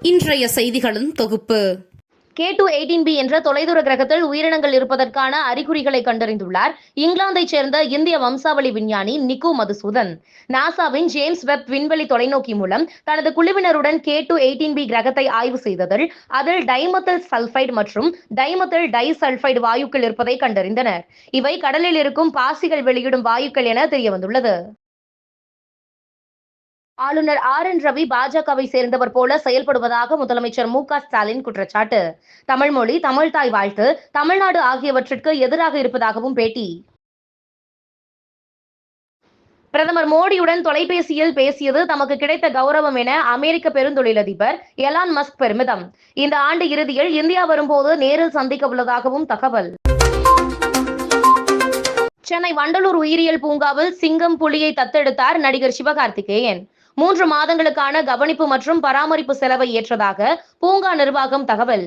இன்றைய செய்திகளின் தொகுப்பு. கே டூ எயிட்டீன் பி என்ற தொலைதூர கிரகத்தில் உயிரினங்கள் இருப்பதற்கான அறிகுறிகளை கண்டறிந்துள்ளார். இங்கிலாந்தைச் சேர்ந்த இந்திய வம்சாவளி விஞ்ஞானி நிக்கு மதுசூதன். நாசாவின் ஜேம்ஸ் வெப் விண்வெளி தொலைநோக்கி மூலம் தனது குழுவினருடன் கே டூ எயிட்டீன் பி கிரகத்தை ஆய்வு செய்ததில் அதில் டைமத்தில் சல்பைடு மற்றும் டைமத்தில் டைசல்ஃபைடு வாயுக்கள் இருப்பதை கண்டறிந்தனர். இவை கடலில் இருக்கும் பாசிகள் வெளியிடும் வாயுக்கள் என தெரியவந்துள்ளது. ஆளுநர் ஆர் என் ரவி பாஜகவை சேர்ந்தவர் போல செயல்படுவதாக முதலமைச்சர் மு க ஸ்டாலின் குற்றச்சாட்டு. தமிழ் மொழி தமிழ் தாய் வாழ்த்து. தமிழ்நாடு ஆகியவற்றிற்கு எதிராக இருப்பதாகவும் பேட்டி. பிரதமர் மோடியுடன் தொலைபேசியில் பேசியது தமக்கு கிடைத்த கௌரவம் என அமெரிக்க பெருந்தொழிலதிபர் எலான் மஸ்க் பெருமிதம். இந்த ஆண்டு இறுதியில் இந்தியா வரும்போது நேரில் சந்திக்க உள்ளதாகவும் தகவல். சென்னை வண்டலூர் உயிரியல் பூங்காவில் சிங்கம் புலியை தத்தெடுத்தார் நடிகர் சிவகார்த்திகேயன். மூன்று மாதங்களுக்கான கவனிப்பு மற்றும் பராமரிப்பு செலவை ஏற்றதாக பூங்கா நிர்வாகம் தகவல்.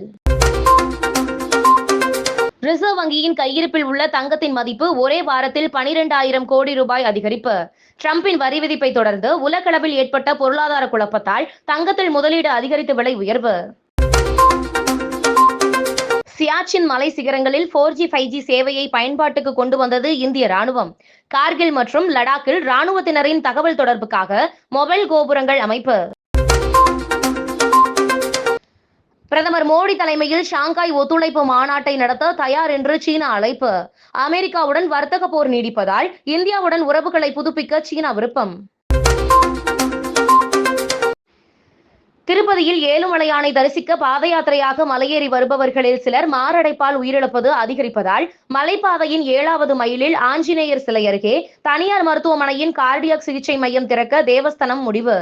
ரிசர்வ் வங்கியின் கையிருப்பில் உள்ள தங்கத்தின் மதிப்பு ஒரே வாரத்தில் பனிரெண்டாயிரம் கோடி ரூபாய் அதிகரிப்பு. டிரம்பின் வரி விதிப்பை தொடர்ந்து உலகளவில் ஏற்பட்ட பொருளாதார குழப்பத்தால் தங்கத்தில் முதலீடு அதிகரித்து விலை உயர்வு. சியாச்சின் மலை சிகரங்களில் ஃபோர் ஜி ஃபைவ் ஜி சேவையை பயன்பாட்டுக்கு கொண்டு வந்தது இந்திய ராணுவம். கார்கில் மற்றும் லடாக்கில் ராணுவத்தினரின் தகவல் தொடர்புக்காக மொபைல் கோபுரங்கள் அமைப்பு. பிரதமர் மோடி தலைமையில் ஷாங்காய் ஒத்துழைப்பு மாநாட்டை நடத்த தயார் என்று சீனா அழைப்பு. அமெரிக்காவுடன் வர்த்தக போர் நீடிப்பதால் இந்தியாவுடன் உறவுகளை புதுப்பிக்க சீனா விருப்பம். திருப்பதியில் ஏழுமலையானை தரிசிக்க பாத யாத்திரையாக மலையேறி வருபவர்களில் சிலர் மாரடைப்பால் உயிரிழப்பது அதிகரிப்பதால் மலைப்பாதையின் ஏழாவது மைலில் ஆஞ்சநேயர் சிலை அருகே தனியார் மருத்துவமனையின் கார்டியாக் சிகிச்சை மையம் திறக்க தேவஸ்தானம் முடிவு.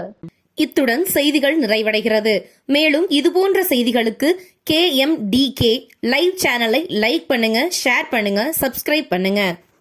இத்துடன் செய்திகள் நிறைவடைகிறது. மேலும் இதுபோன்ற செய்திகளுக்கு K M T K live சேனலை லைக் பண்ணுங்க ஷேர் பண்ணுங்க சப்ஸ்கிரைப் பண்ணுங்க.